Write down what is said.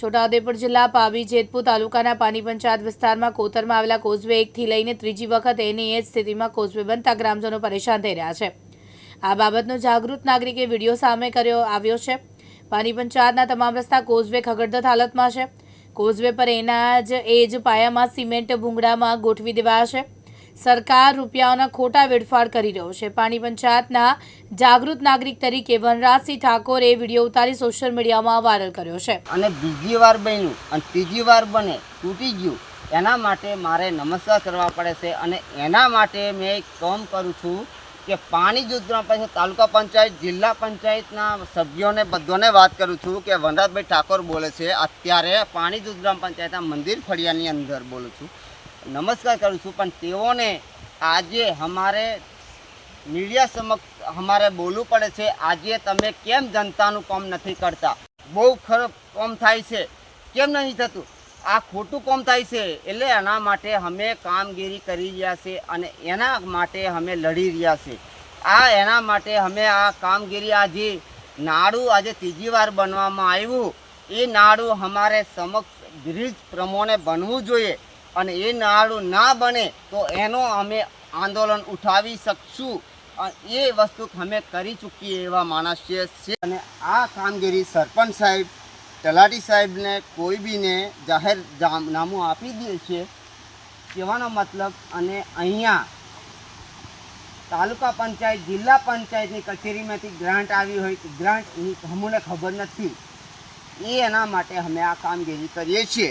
છોટાઉદેપુર જિલ્લા પાવી જેતપુર તાલુકાના પાની પંચાયત વિસ્તારમાં કોતરમાં આવેલા કોઝવે એકથી લઈને ત્રીજી વખત એની એ જ સ્થિતિમાં કોઝવે બનતા ગ્રામજનો પરેશાન થઈ રહ્યા છે. આ બાબતનો જાગૃત નાગરિકે વીડિયો સામે કર્યો આવ્યો છે. પાની પંચાયતના તમામ રસ્તા કોઝવે ખગડધત હાલતમાં છે. કોઝવે પર એના જ એ જ પાયામાં સિમેન્ટ ભૂંગળામાં ગોઠવી દેવાયા છે. સરકાર રૂપિયાઓના ખોટા વેડફાળ કરી રહ્યો છે. પાણી પંચાયતના જાગૃત નાગરિક તરીકે વનરાજસિંહ ઠાકોરે વીડિયો ઉતારી સોશિયલ મીડિયામાં વાયરલ કર્યો છે. અને બીજી વાર બન્યું અને ત્રીજી વાર બને, તૂટી ગયું. એના માટે મારે નમસ્કાર કરવા પડે છે અને એના માટે મેં એક કામ કરું છું કે પાણી જૂથ ગ્રામ પંચાયત, તાલુકા પંચાયત, જિલ્લા પંચાયતના સભ્યોને બધાને વાત કરું છું કે વનરાજભાઈ ઠાકોર બોલે છે. અત્યારે પાણી જૂથ ગ્રામ પંચાયતના મંદિર ફળિયાની અંદર બોલું છું. નમસ્કાર કરું છું, પણ તેઓને આજે અમારે મીડિયા સમક્ષ અમારે બોલવું પડે છે, આજે તમે કેમ જનતાનું કામ નથી કરતા? બહુ ખરાબ કામ થાય છે. કેમ નથી થતું? આ ખોટું કામ થાય છે, એટલે એના માટે અમે કામગીરી કરી રહ્યા છે અને એના માટે અમે લડી રહ્યા છે. આ એના માટે અમે આ કામગીરી આજે નાડું આજે ત્રીજી વાર બનવામાં આવ્યું. એ નાડું અમારે સમક્ષ બ્રિજ પ્રમાણે બનવું જોઈએ. અને એ નાડું ના બને તો એનો અમે આંદોલન ઉઠાવી શકશું. એ વસ્તુ અમે કરી ચૂકીએ એવા માણસ છે. અને આ કામગીરી સરપંચ સાહેબ, તલાટી સાહેબને કોઈ બીને જાહેર નામું આપી દે છે, કહેવાનો મતલબ અને અહીંયા તાલુકા પંચાયત, જિલ્લા પંચાયતની કચેરીમાંથી ગ્રાન્ટ આવી હોય તો ગ્રાન્ટ અમને ખબર નથી. એ એના માટે અમે આ કામગીરી કરીએ છીએ.